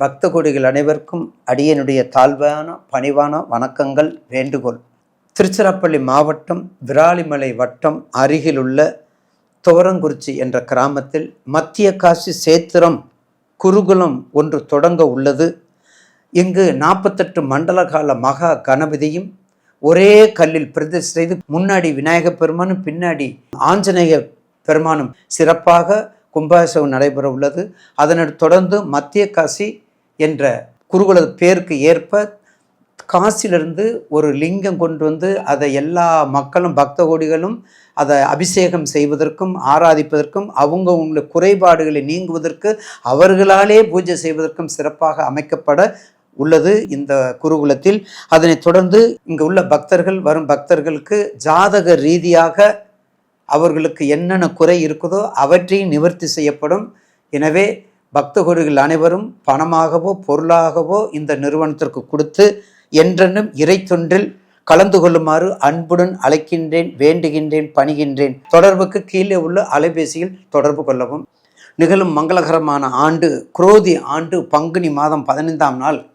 பக்த கொடிகள் அனைவருக்கும் அடியனுடைய தாழ்வான பணிவான வணக்கங்கள் வேண்டுகோள். திருச்சிராப்பள்ளி மாவட்டம் விராலிமலை வட்டம் அருகிலுள்ள துவரங்குறிச்சி என்ற கிராமத்தில் மத்திய காசி சேத்திரம் குருகுலம் ஒன்று தொடங்க உள்ளது. இங்கு நாற்பத்தெட்டு மண்டல கால மகா கணபதியும் ஒரே கல்லில் பிரதிஷ்டை செய்து முன்னாடி விநாயகப் பெருமானும் பின்னாடி ஆஞ்சநேய பெருமானும் சிறப்பாக கும்பாபிஷேகம் நடைபெற உள்ளது அதனைத் தொடர்ந்து மத்திய காசி என்ற குருகுல பேருக்கு ஏற்ப காசிலிருந்து ஒரு லிங்கம் கொண்டு வந்து அதை எல்லா மக்களும் பக்த கோடிகளும் அதை அபிஷேகம் செய்வதற்கும் ஆராதிப்பதற்கும் அவங்க உங்களுடைய குறைபாடுகளை நீங்குவதற்கு அவர்களாலே பூஜை செய்வதற்கும் சிறப்பாக அமைக்கப்பட உள்ளது இந்த குருகுலத்தில். அதனைத் தொடர்ந்து இங்கு உள்ள பக்தர்கள் வரும் பக்தர்களுக்கு ஜாதக ரீதியாக அவர்களுக்கு என்னென்ன குறை இருக்குதோ அவற்றையும் நிவர்த்தி செய்யப்படும். எனவே பக்த அனைவரும் பணமாகவோ பொருளாகவோ இந்த நிறுவனத்திற்கு கொடுத்து என்றென்னும் இறை கலந்து கொள்ளுமாறு அன்புடன் அழைக்கின்றேன் வேண்டுகின்றேன் பணிகின்றேன். தொடர்புக்கு கீழே உள்ள அலைபேசியில் தொடர்பு கொள்ளவும். நிகழும் மங்களகரமான ஆண்டு குரோதி ஆண்டு பங்குனி மாதம் பதினைந்தாம் நாள்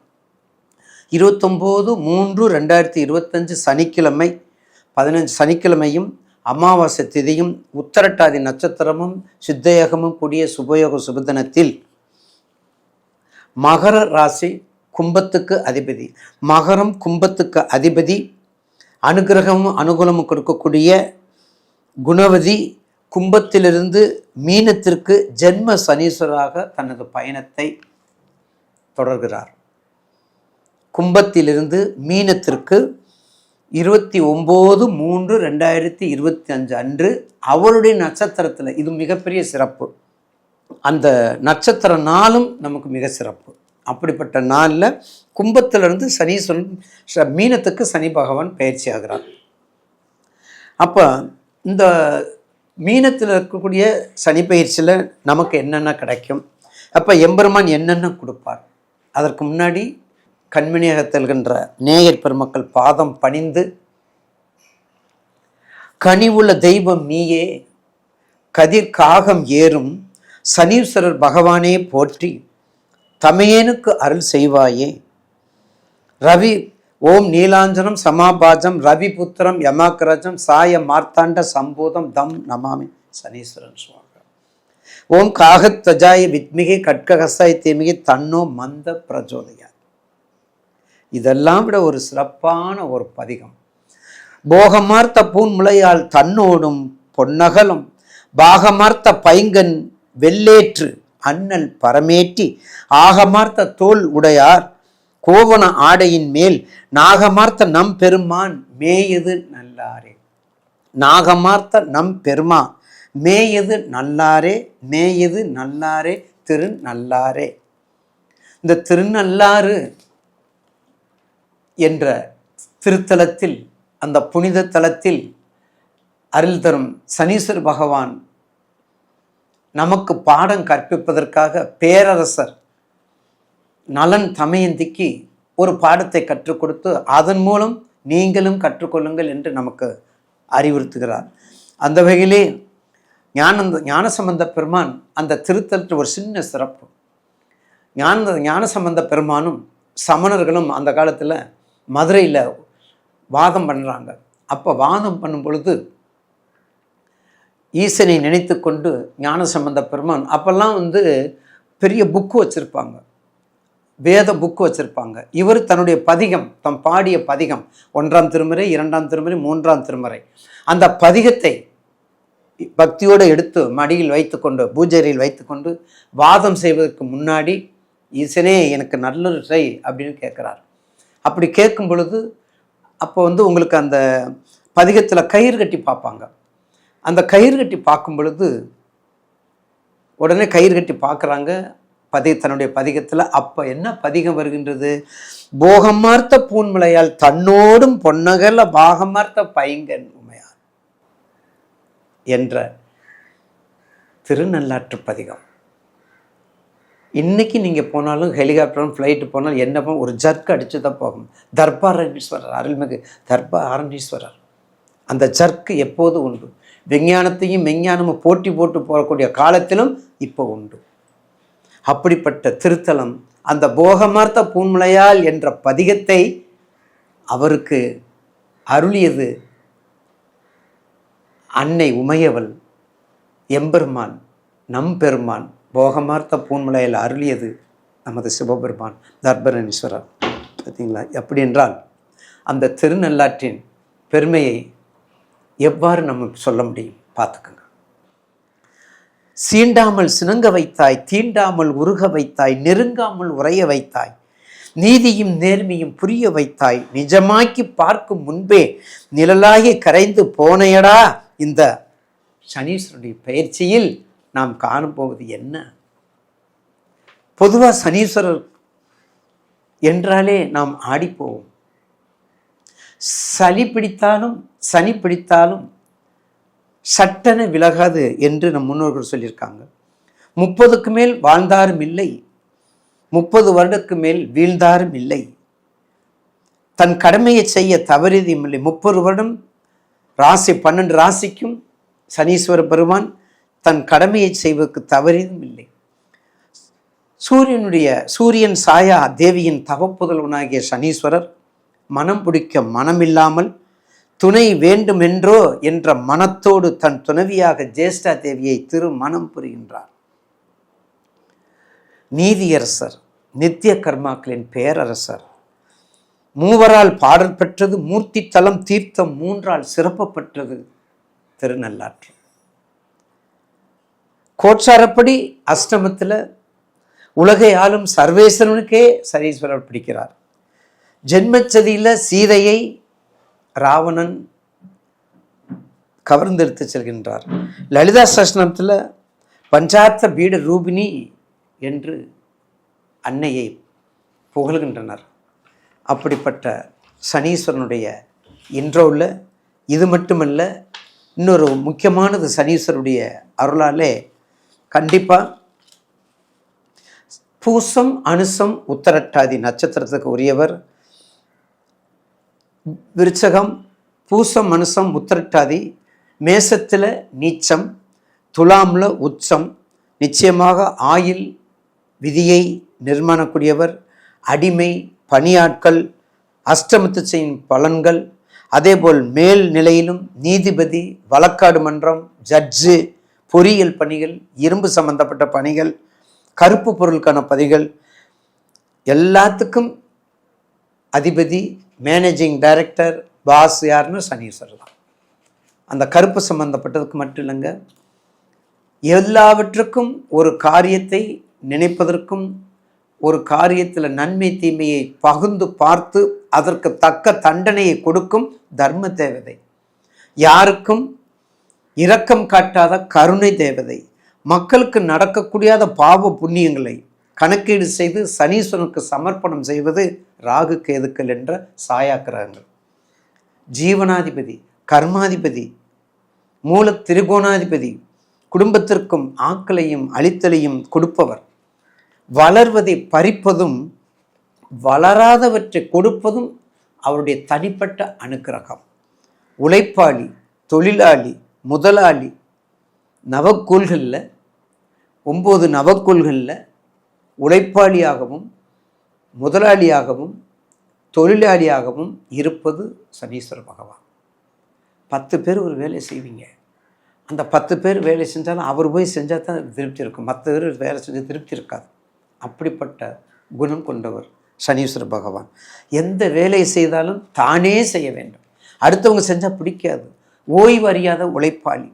இருபத்தொம்போது மூன்று ரெண்டாயிரத்தி இருபத்தஞ்சு சனிக்கிழமை பதினஞ்சு சனிக்கிழமையும் அமாவாசை திதியும் உத்தரட்டாதி நட்சத்திரமும் சித்தயோகமும் கூடிய சுபயோக சுபதினத்தில் மகர ராசி கும்பத்துக்கு அதிபதி. மகரம் கும்பத்துக்கு அதிபதி. அனுகிரகமும் அனுகூலமும் கொடுக்கக்கூடிய குணவதி கும்பத்திலிருந்து மீனத்திற்கு ஜென்ம சனீஸ்வராக தனது பயணத்தை தொடர்கிறார். கும்பத்திலிருந்து மீனத்திற்கு இருபத்தி ஒம்பது மூன்று ரெண்டாயிரத்தி இருபத்தி அஞ்சு அன்று அவருடைய நட்சத்திரத்தில் இது மிகப்பெரிய சிறப்பு. அந்த நட்சத்திர நாளும் நமக்கு மிக சிறப்பு. அப்படிப்பட்ட நாளில் கும்பத்திலிருந்து சனீஸ்வரன் மீனத்துக்கு சனி பகவான் பயிற்சி ஆகிறார். அப்போ இந்த மீனத்தில் இருக்கக்கூடிய சனி பயிற்சியில் நமக்கு என்னென்ன கிடைக்கும்? அப்போ எம்பெருமான் என்னென்ன கொடுப்பார்? அதற்கு முன்னாடி கண்மணியகத்தில்கின்ற நேயர் பெருமக்கள் பாதம் பணிந்து கனிவுள்ள தெய்வம் நீயே கதிர் காகம் ஏறும் சனீஸ்வரர் பகவானே போற்றி தமையேனுக்கு அருள் செய்வாயே. ரவி ஓம் நீலாஞ்சனம் சமாபாஜம் ரவி புத்திரம் யமாக்கிரஜம் சாய மார்த்தாண்ட சம்பூதம் தம் நமாமி. சனீஸ்வரன் சுவாமி ஓம் காகத்வஜாய வித்மிகை கட்ககசாய தீமிகை தன்னோ மந்த பிரஜோதயா இதெல்லாம் விட ஒரு சிறப்பான ஒரு பதிகம். போகமார்த்த பூன்முளையால் தன்னோடும் பொன்னகலும் பாகமார்த்த பைங்கன் வெள்ளேற்று அண்ணல் பரமேற்றி ஆகமார்த்த தோல் உடையார் கோவண ஆடையின் மேல் நாகமார்த்த நம் பெருமான் மேயது நல்லாரே. நாகமார்த்த நம் பெருமா மேயது நல்லாரே மேயது நல்லாரே திருநல்லாரே இந்த திருநல்லாறு என்ற திருத்தலத்தில் அந்த புனித தலத்தில் அருள் தரும் சனீஸ்வர பகவான் நமக்கு பாடம் கற்பிப்பதற்காக பேரரசர் நலன் தமயந்திக்கு ஒரு பாடத்தை கற்றுக் கொடுத்து அதன் மூலம் நீங்களும் கற்றுக்கொள்ளுங்கள் என்று நமக்கு அறிவுறுத்துகிறார். அந்த வகையிலே ஞானந்த ஞானசம்பந்த பெருமான் அந்த திருத்தலத்தில் ஒரு சின்ன சிறப்பு. ஞான ஞானசம்பந்த பெருமானும் சமணர்களும் அந்த காலத்தில் மதுரையில் வாதம் பண்ணுறாங்க அப்போ வாதம் பண்ணும் பொழுது ஈசனை நினைத்து கொண்டு ஞானசம்பந்த பெருமான். அப்போல்லாம் வந்து பெரிய புக்கு வச்சுருப்பாங்க. வேத புக்கு வச்சுருப்பாங்க. இவர் தன்னுடைய பதிகம் தம் பாடிய பதிகம் ஒன்றாம் திருமுறை இரண்டாம் திருமுறை மூன்றாம் திருமுறை அந்த பதிகத்தை பக்தியோடு எடுத்து மடியில் வைத்துக்கொண்டு பூஜையில் வைத்துக்கொண்டு வாதம் செய்வதற்கு முன்னாடி ஈசனே எனக்கு நல்லொரு செய் அப்படின்னு கேட்குறார். அப்படி கேட்கும் பொழுது அப்போ வந்து உங்களுக்கு அந்த பதிகத்தில் கயிறு கட்டி பார்ப்பாங்க. அந்த கயிறு கட்டி பார்க்கும் பொழுது உடனே கயிறு கட்டி பார்க்குறாங்க. பதி தன்னுடைய பதிகத்தில் அப்போ என்ன பதிகம் வருகின்றது? போகமார்த்த பூன்மலையால் தன்னோடும் பொன்னகல பாகமார்த்த பைங்கன் உமையார் என்ற திருநள்ளாற்று பதிகம். இன்னைக்கு நீங்கள் போனாலும் ஹெலிகாப்டரும் ஃப்ளைட்டு போனாலும் என்ன ஒரு ஜர்க் அடிச்சு தான் போகும். தர்பாரணீஸ்வரர் அருள்மிகு தர்பாரணீஸ்வரர் அந்த சர்க்கு எப்போது உண்டு? விஞ்ஞானத்தையும் மெஞ்ஞானமும் போட்டி போட்டு போகக்கூடிய காலத்திலும் இப்போ உண்டு. அப்படிப்பட்ட திருத்தலம் அந்த போகமார்த்த பூன்முளையால் என்ற பதிகத்தை அவருக்கு அருளியது அன்னை உமையவள் எம்பெருமான் நம்பெருமான் போகமார்த்த பூன்முளையில் அருளியது நமது சிவபெருமான் தர்பரணீஸ்வரர் பார்த்தீங்களா? எப்படி என்றால் அந்த திருநள்ளாற்றின் பெருமையை எவ்வாறு நம்ம சொல்ல முடியும்? பார்த்துக்கோங்க. சீண்டாமல் சினங்க வைத்தாய் தீண்டாமல் உருக வைத்தாய் நெருங்காமல் உறைய வைத்தாய் நீதியும் நேர்மையும் புரிய வைத்தாய் நிஜமாக்கி பார்க்கும் முன்பே நிழலாகி கரைந்து போனையடா இந்த சனீஸ்வரனுடைய பயிற்சியில் நாம் காணும்போவது என்ன? பொதுவாக சனீஸ்வரர் என்றாலே நாம் ஆடிப்போவோம். சளி பிடித்தாலும் சனி பிடித்தாலும் சட்டென விலகாது என்று நம் முன்னோர்கள் சொல்லியிருக்காங்க. முப்பதுக்கு மேல் வாழ்ந்தாரும் இல்லை. முப்பது வருடத்துக்கு மேல் வீழ்ந்தாரும் இல்லை. தன் கடமையை செய்ய தவறியதும் இல்லை. முப்பது வருடம் ராசி பன்னெண்டு ராசிக்கும் சனீஸ்வர பெருமான் தன் கடமையை செய்வதற்கு தவறியதும் இல்லை. சூரியனுடைய சூரியன் சாயா தேவியின் தவப்புதல்வனாகிய சனீஸ்வரர் மனம் பிடிக்க மனமில்லாமல் துணை வேண்டுமென்றோ என்ற மனத்தோடு தன் துணைவியாக ஜேஷ்டா தேவியை திருமணம் புரிகின்றார். நீதியரசர் நித்திய கர்மாக்களின் பேரரசர் மூவரால் பாடல் பெற்றது மூர்த்தி தலம் தீர்த்தம் மூன்றால் சிறப்பு பெற்றது திருநள்ளாற்று. கோட்சாரப்படி அஷ்டமத்தில் உலகை ஆளும் சர்வேஸ்வரனுக்கே சரீஸ்வரர் பிடிக்கிறார். ஜென்மச்சதியில் சீதையை ராவணன் கவர்ந்தெடுத்து செல்கின்றார். லலிதா சஸ்னத்தில் பஞ்சார்த்த பீட ரூபினி என்று அன்னையை புகழ்கின்றனர். அப்படிப்பட்ட சனீஸ்வரனுடைய இன்றோவில் இது மட்டுமல்ல இன்னொரு முக்கியமானது சனீஸ்வருடைய அருளாலே கண்டிப்பாக பூசம் அனுசம் உத்தரட்டாதி நட்சத்திரத்துக்கு உரியவர் விருச்சகம் பூசம் மனுஷம் உத்திரட்டாதி மேசத்தில் நீச்சம் துலாமில் உச்சம் நிச்சயமாக ஆயில் விதியை நிர்மாணக்கூடியவர் அடிமை பணியாட்கள் அஷ்டமத்து செய்யும் பலன்கள் அதேபோல் மேல் நிலையிலும் நீதிபதி வழக்காடு மன்றம் ஜட்ஜு பொறியியல் பணிகள் இரும்பு சம்பந்தப்பட்ட பணிகள் கருப்பு பொருளுக்கான பதிகள் எல்லாத்துக்கும் அதிபதி மேனேஜிங் டைரக்டர் பாஸ் யாருன்னு சனீஸ்வரர் தான். அந்த கருப்பு சம்பந்தப்பட்டதுக்கு மட்டும் இல்லைங்க. எல்லாவற்றுக்கும் ஒரு காரியத்தை நினைப்பதற்கும் ஒரு காரியத்தில் நன்மை தீமையை பகுந்து பார்த்து அதற்கு தக்க தண்டனையை கொடுக்கும் தர்ம தேவதை. யாருக்கும் இரக்கம் காட்டாத கருணை தேவதை. மக்களுக்கு நடக்கக்கூடியாத பாவ புண்ணியங்களை கணக்கீடு செய்து சனீஸ்வரனுக்கு சமர்ப்பணம் செய்வது ராகு கேதுக்கள் என்ற சாயா கிரகங்கள் ஜீவனாதிபதி கர்மாதிபதி மூல திரிகோணாதிபதி குடும்பத்திற்கும் ஆக்களையும் அழித்தலையும் கொடுப்பவர். வளர்வதை பறிப்பதும் வளராதவற்றை கொடுப்பதும் அவருடைய தனிப்பட்ட அனுக்கிரகம். உழைப்பாளி தொழிலாளி முதலாளி நவக்கோள்களில் ஒம்பது நவக்கோள்களில் உழைப்பாளியாகவும் முதலாளியாகவும் தொழிலாளியாகவும் இருப்பது சனீஸ்வர பகவான். பத்து பேர் ஒரு வேலை செய்வீங்க. அந்த பத்து பேர் வேலை செஞ்சாலும் அவர் போய் செஞ்சால் தான் திருப்தி இருக்கும். மற்ற பேர் வேலை செஞ்சு திருப்தி இருக்காது. அப்படிப்பட்ட குணம் கொண்டவர் சனீஸ்வர பகவான். எந்த வேலையை செய்தாலும் தானே செய்ய வேண்டும். அடுத்தவங்க செஞ்சால் பிடிக்காது. ஓய்வறியாத உழைப்பாளி.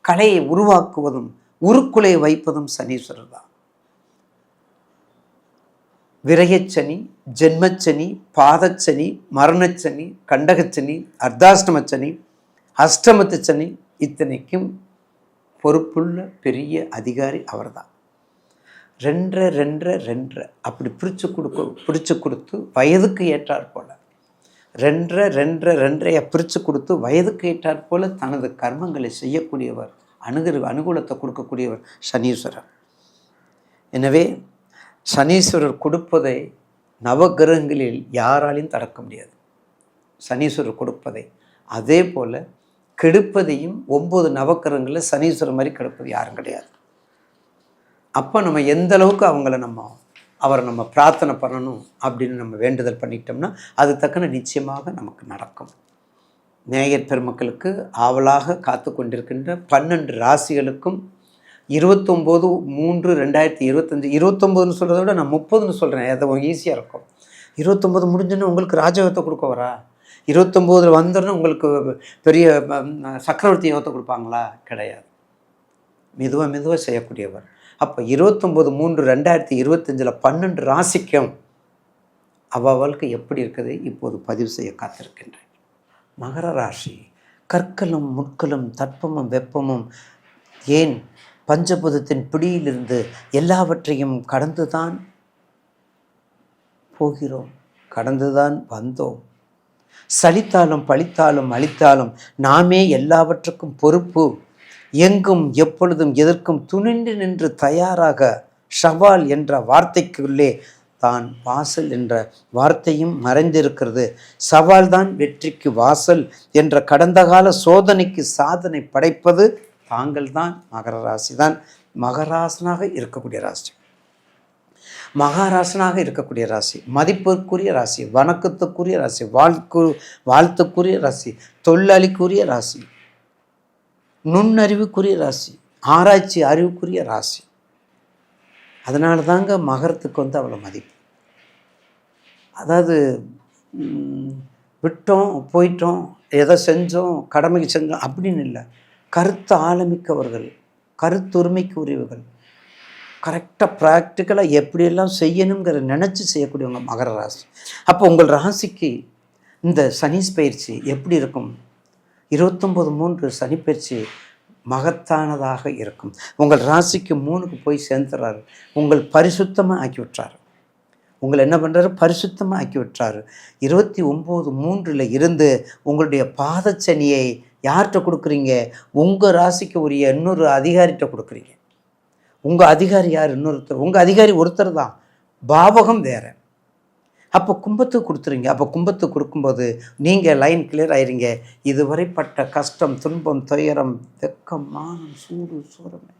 கலையை உருவாக்குவதும் உருக்குலையை வைப்பதும் சனீஸ்வரர் தான். விரயச்சனி ஜென்மச்சனி பாதச்சனி மரணச்சனி கண்டகச்சனி அர்த்தாஷ்டமச்சனி அஷ்டமத்து சனி இத்தனைக்கும் பொறுப்புள்ள பெரிய அதிகாரி அவர்தான். ரெண்டரை ரெண்டரை ரெண்டரை. அப்படி பிரித்து கொடுக்க பிரித்து கொடுத்து வயதுக்கு ஏற்றாற் போல. ரெண்டரை ரெண்டரை ரெண்டரையை பிரித்து கொடுத்து வயதுக்கு ஏற்றாற் போல தனது கர்மங்களை செய்யக்கூடியவர் அணுகு அனுகூலத்தை கொடுக்கக்கூடியவர் சனீஸ்வரர். எனவே சனீஸ்வரர் கொடுப்பதை நவகிரகங்களில் யாராலையும் தடுக்க முடியாது. சனீஸ்வரர் கொடுப்பதை. அதே போல் கெடுப்பதையும் ஒம்பது நவக்கிரகங்களில் சனீஸ்வரர் மாதிரி கெடுப்பது யாரும் கிடையாது. அப்போ நம்ம எந்த அளவுக்கு அவங்கள நம்ம அவரை நம்ம பிரார்த்தனை பண்ணணும் அப்படின்னு நம்ம வேண்டுதல் பண்ணிட்டோம்னா அது தக்கன நிச்சயமாக நமக்கு நடக்கும். நேயர் பெருமக்களுக்கு ஆவலாக காத்து கொண்டிருக்கின்ற பன்னெண்டு ராசிகளுக்கும் இருபத்தொம்போது மூன்று ரெண்டாயிரத்தி இருபத்தஞ்சி இருபத்தொம்போதுன்னு சொல்கிறத விட நான் முப்பதுன்னு சொல்கிறேன் அது ஈஸியாக இருக்கும். இருபத்தொம்போது முடிஞ்சோன்னு உங்களுக்கு ராஜயோகத்தை கொடுக்க வரா? இருபத்தொம்போதில் வந்தோடனே உங்களுக்கு பெரிய சக்கரவர்த்தி யோகத்தை கொடுப்பாங்களா? கிடையாது. மெதுவாக மெதுவாக செய்யக்கூடியவர். அப்போ இருபத்தொம்போது மூன்று ரெண்டாயிரத்தி இருபத்தஞ்சில் பன்னெண்டு ராசிக்கும் வாழ்க்கை எப்படி இருக்குது? இப்போது பதிவு செய்ய காத்திருக்கின்றேன். மகர ராசி கற்களும் முட்களும் தட்பமும் வெப்பமும் ஏன் பஞ்சபூதத்தின் பிடியிலிருந்து எல்லாவற்றையும் கடந்துதான் போகிறோம். கடந்துதான் வந்தோம். சலித்தாலும் பழித்தாலும் அழித்தாலும் நாமே எல்லாவற்றுக்கும் பொறுப்பு. எங்கும் எப்பொழுதும் எதற்கும் துணிந்து நின்று தயாராக ஷவால் என்ற வார்த்தைக்குள்ளே தான் வாசல் என்ற வார்த்தையும் மறைந்திருக்கிறது. சவால் தான் வெற்றிக்கு வாசல் என்ற கடந்த கால சோதனைக்கு சாதனை படைப்பது தாங்கள் தான் மகர ராசி தான் மகராசனாக இருக்கக்கூடிய ராசி. மகாராசனாக இருக்கக்கூடிய ராசி. மதிப்பிற்குரிய ராசி. வணக்கத்துக்குரிய ராசி. வாழ்க்கு வாழ்த்துக்குரிய ராசி. தொழிலாளிக்குரிய ராசி. நுண்ணறிவுக்குரிய ராசி. ஆராய்ச்சி அறிவுக்குரிய ராசி. அதனால தாங்க மகரத்துக்கு வந்து அவ்வளோ மதிப்பு. அதாவது விட்டோம் போயிட்டோம் எதை செஞ்சோம் கடமைக்கு செஞ்சோம் அப்படின்னு இல்லை. கருத்து ஆழமிக்கவர்கள் கருத்துரிமைக்கு உரியவர்கள் கரெக்டாக ப்ராக்டிக்கலாக எப்படியெல்லாம் செய்யணுங்கிற நினச்சி செய்யக்கூடியவங்க மகர ராசி. அப்போ உங்கள் ராசிக்கு இந்த சனி பயிற்சி எப்படி இருக்கும்? இருபத்தொம்போது மூன்று சனி பயிற்சி மகத்தானதாக இருக்கும். உங்கள் ராசிக்கு மூணுக்கு போய் சேர்ந்துறாரு. உங்கள் பரிசுத்தமாக ஆக்கி உங்களை என்ன பண்ணுறாரு பரிசுத்தமாக ஆக்கி விட்டுறாரு. இருபத்தி ஒம்பது மூன்றில் இருந்து உங்களுடைய பாதச்சனியை யார்கிட்ட கொடுக்குறீங்க? உங்கள் ராசிக்கு உரிய இன்னொரு அதிகாரிகிட்ட கொடுக்குறீங்க. உங்கள் அதிகாரி யார்? இன்னொருத்தர். உங்கள் அதிகாரி ஒருத்தர் தான். பாவகம் வேறு. அப்போ கும்பத்துக்கு கொடுத்துருங்க. அப்போ கும்பத்துக்கு கொடுக்கும்போது நீங்கள் லைன் கிளியர் ஆயிருங்க. இதுவரைப்பட்ட கஷ்டம் துன்பம் துயரம் வெக்கம் மானம் சூடு சூரமை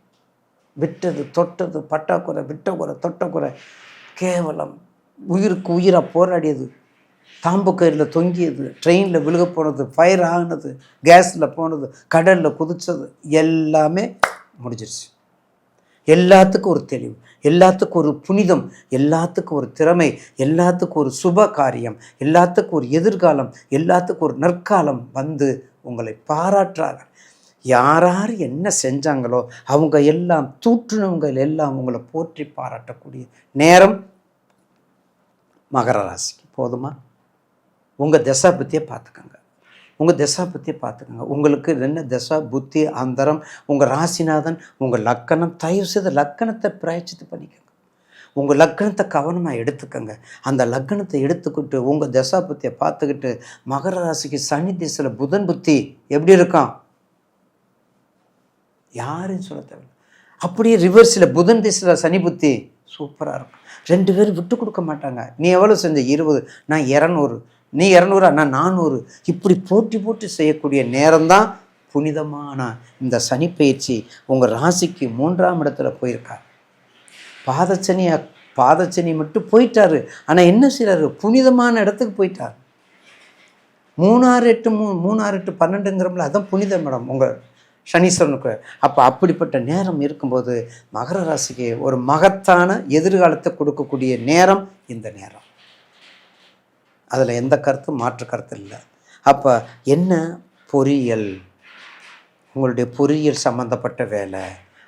விட்டது தொட்டது பட்டாக்குறை விட்டக்குறை தொட்டக்குறை கேவலம் உயிருக்கு உயிராக போராடியது. தாம்பு கயிறில் தொங்கியது ட்ரெயினில் விழுக போனது ஃபயர் ஆனது கேஸில் போனது கடலில் குதித்தது எல்லாமே முடிஞ்சிருச்சு. எல்லாத்துக்கும் ஒரு தெளிவு எல்லாத்துக்கும் ஒரு புனிதம் எல்லாத்துக்கும் ஒரு திறமை எல்லாத்துக்கும் ஒரு சுப காரியம் எல்லாத்துக்கும் ஒரு எதிர்காலம் எல்லாத்துக்கும் ஒரு நற்காலம் வந்து உங்களை பாராட்டுறாங்க. யார் யார் என்ன செஞ்சாங்களோ அவங்க எல்லாம் தூற்றுனவங்க எல்லாம் உங்களை போற்றி பாராட்டக்கூடிய நேரம் மகர ராசிக்கு. போதுமா? உங்கள் திசா புத்தியை பார்த்துக்கோங்க. உங்கள் திசா புத்தியை பார்த்துக்கோங்க. உங்களுக்கு என்ன திசா புத்தி அந்தரம் உங்கள் ராசிநாதன் உங்கள் லக்கணம் தயவு செய்து லக்கணத்தை பிராய்ச்சித்து பண்ணிக்கோங்க. உங்கள் லக்கணத்தை கவனமாக எடுத்துக்கோங்க. அந்த லக்கணத்தை எடுத்துக்கிட்டு உங்கள் திசா புத்தியை பார்த்துக்கிட்டு மகர ராசிக்கு சனி திசையில் புதன் புத்தி எப்படி இருக்கான் யாரும் சொல்ல தேவையில்லை. அப்படியே ரிவர்ஸில் புதன் திசையில் சனி புத்தி சூப்பராக இருக்கும். ரெண்டு பேரும் விட்டு கொடுக்க மாட்டாங்க. நீ எவ்வளோ செஞ்ச? இருபது. நான் இரநூறு. நீ இரநூறா? நான் நானூறு. இப்படி போட்டி போட்டு செய்யக்கூடிய நேரம்தான் புனிதமான இந்த சனி பயிற்சி உங்கள் ராசிக்கு மூன்றாம் இடத்துல போயிருக்கார் பாதச்சனி பாதச்சனி மட்டும் போயிட்டாரு. ஆனால் என்ன செய்கிறாரு புனிதமான இடத்துக்கு போயிட்டார். மூணாறு எட்டு மூ மூணாறு எட்டு பன்னெண்டுங்கிறோம்ல அதுதான் புனிதம் மேடம் உங்கள் சனீஸ்வரனுக்கு அப்போ அப்படிப்பட்ட நேரம் இருக்கும்போது மகர ராசிக்கு ஒரு மகத்தான எதிர்காலத்தை கொடுக்கக்கூடிய நேரம் இந்த நேரம். அதில் எந்த கருத்தும் மாற்று கருத்து இல்லை. அப்போ என்ன பொறியியல்? உங்களுடைய பொறியியல் சம்மந்தப்பட்ட வேலை.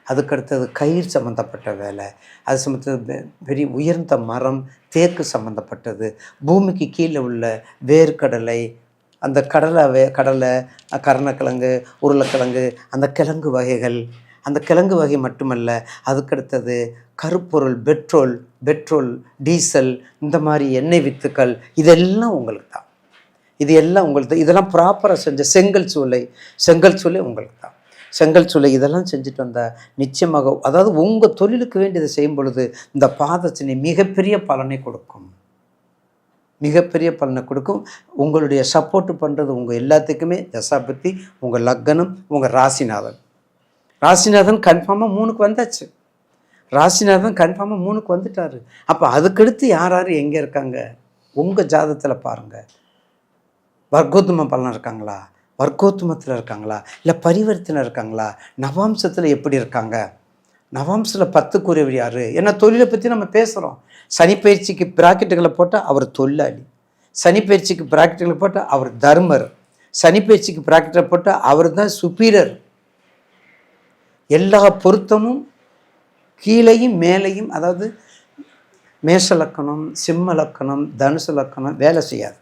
அதுக்கடுத்தது கயிறு சம்மந்தப்பட்ட வேலை. அது சம்மந்தது பெரிய உயர்ந்த மரம் தேக்கு சம்மந்தப்பட்டது பூமிக்கு கீழே உள்ள வேர்க்கடலை அந்த கடலை வே கடலை கருணக்கிழங்கு உருளைக்கிழங்கு அந்த கிழங்கு வகைகள். அந்த கிழங்கு வகை மட்டுமல்ல அதுக்கடுத்தது கருப்பொருள் பெட்ரோல் பெட்ரோல் டீசல் இந்த மாதிரி எண்ணெய் வித்துக்கள் இதெல்லாம் உங்களுக்கு தான். இது எல்லாம் உங்களுக்கு இதெல்லாம் ப்ராப்பராக செஞ்ச செங்கல் சூளை செங்கல் சூளை உங்களுக்கு தான். செங்கல் சூளை இதெல்லாம் செஞ்சுட்டு வந்தால் நிச்சயமாக அதாவது உங்கள் தொழிலுக்கு வேண்டியதை செய்யும் பொழுது இந்த பாதச்சினை மிகப்பெரிய பலனை கொடுக்கும். மிகப்பெரிய பலனை கொடுக்கும். உங்களுடைய சப்போர்ட் பண்ணுறது உங்கள் எல்லாத்துக்குமே தசாபத்தி உங்கள் லக்கணம் உங்கள் ராசிநாதன். ராசிநாதன் கன்ஃபார்மாக மூணுக்கு வந்தாச்சு. ராசிநாதன் கன்ஃபார்மாக மூணுக்கு வந்துட்டாரு. அப்போ அதுக்கடுத்து யார் யார் எங்கே இருக்காங்க? உங்கள் ஜாதத்தில் பாருங்கள் வர்க்கோத்தம பலன் இருக்காங்களா? வர்க்கோத்தமத்தில் இருக்காங்களா? இல்லை பரிவர்த்தனை இருக்காங்களா? நவாம்சத்தில் எப்படி இருக்காங்க? நவாம்சில் பத்துக்குரியவர் யார்? ஏன்னா தொழிலை பற்றி நம்ம பேசுகிறோம் சனிப்பயிற்சிக்கு பிராக்கெட்டுகளை போட்டால் அவர் தொழிலாளி. சனிப்பயிற்சிக்கு பிராக்கெட்டுகளை போட்டால் அவர் தர்மர். சனிப்பயிற்சிக்கு பிராக்கெட்டை போட்டால் அவர் தான் சுப்பீரியர் எல்லா பொருத்தமும் கீழையும் மேலையும் அதாவது மேஷ லக்கணம் சிம்ம லக்கணம் தனுசு லக்கணம் வேலை செய்யாது.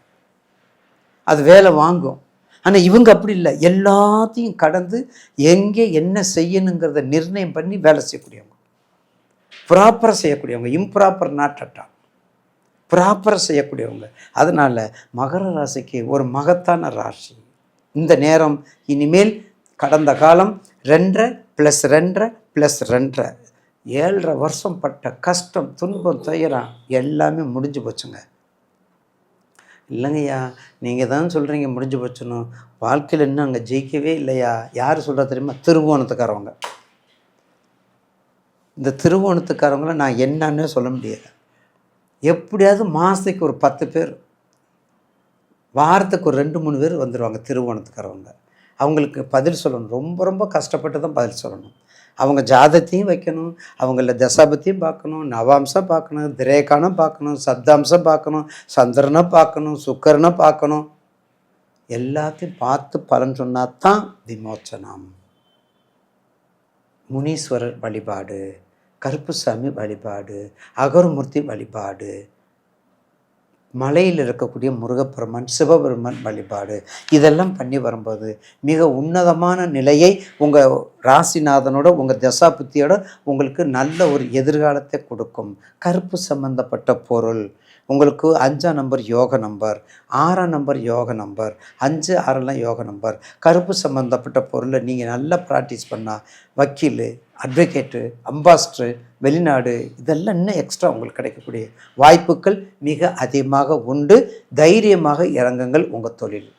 அது வேலை வாங்கும். ஆனால் இவங்க அப்படி இல்லை. எல்லாத்தையும் கடந்து எங்கே என்ன செய்யணுங்கிறத நிர்ணயம் பண்ணி வேலை செய்யக்கூடியவங்க. ப்ராப்பராக செய்யக்கூடியவங்க. இம்ப்ராப்பர் நாட் அட்டா ப்ராப்பராக செய்யக்கூடியவங்க. அதனால் மகர ராசிக்கு ஒரு மகத்தான ராசி. இந்த நேரம் இனிமேல் கடந்த காலம் ரெண்டரை ப்ளஸ் ரெண்டரை ப்ளஸ் ரெண்டரை. ஏழரை வருஷம் பட்ட கஷ்டம் துன்பம் துயரம் எல்லாமே முடிஞ்சு போச்சுங்க. இல்லைங்கய்யா நீங்கள் தான் சொல்கிறீங்க முடிஞ்சு போச்சுன்னு. வாழ்க்கையில் இன்னும் அங்கே ஜெயிக்கவே இல்லையா? யார் சொல்கிறா தெரியுமா? திருவோணத்துக்காரவங்க. இந்த திருவோணத்துக்காரவங்கள நான் என்னன்னே சொல்ல முடியாது. எப்படியாவது மாதத்துக்கு ஒரு பத்து பேர் வாரத்துக்கு ஒரு ரெண்டு மூணு பேர் வந்துடுவாங்க திருவோணத்துக்காரவங்க. அவங்களுக்கு பதில் சொல்லணும். ரொம்ப ரொம்ப கஷ்டப்பட்டு தான் பதில் சொல்லணும். அவங்க ஜாதத்தையும் வைக்கணும் அவங்கள தசாபத்தையும் பார்க்கணும் நவாம்சம் பார்க்கணும் திரேகானம் பார்க்கணும் சப்தாம்சம் பார்க்கணும் சந்திரனை பார்க்கணும் சுக்கரனை பார்க்கணும். எல்லாத்தையும் பார்த்து பலன் சொன்னால் தான் விமோச்சனம். முனீஸ்வரர் வழிபாடு கருப்புசாமி வழிபாடு அகர்மூர்த்தி வழிபாடு மலையில் இருக்கக்கூடிய முருகப்பெருமான் சிவபெருமான் வழிபாடு இதெல்லாம் பண்ணி வரும்போது மிக உன்னதமான நிலையை உங்கள் ராசிநாதனோட உங்கள் தசாபுத்தியோட உங்களுக்கு நல்ல ஒரு எதிர்காலத்தை கொடுக்கும். கருப்பு சம்பந்தப்பட்ட பொருள் உங்களுக்கு அஞ்சாம் நம்பர் யோக நம்பர் ஆறாம் நம்பர் யோக நம்பர் அஞ்சு ஆறெல்லாம் யோக நம்பர். கருப்பு சம்மந்தப்பட்ட பொருளை நீங்கள் நல்லா ப்ராக்டிஸ் பண்ணால் வக்கீல் அட்வொகேட்டு அம்பாஸ்டர் வெளிநாடு இதெல்லாம் இன்னும் எக்ஸ்ட்ரா உங்களுக்கு கிடைக்கக்கூடிய வாய்ப்புகள் மிக அதிகமாக உண்டு. தைரியமாக இறங்குங்கள் உங்கள் தொழில்.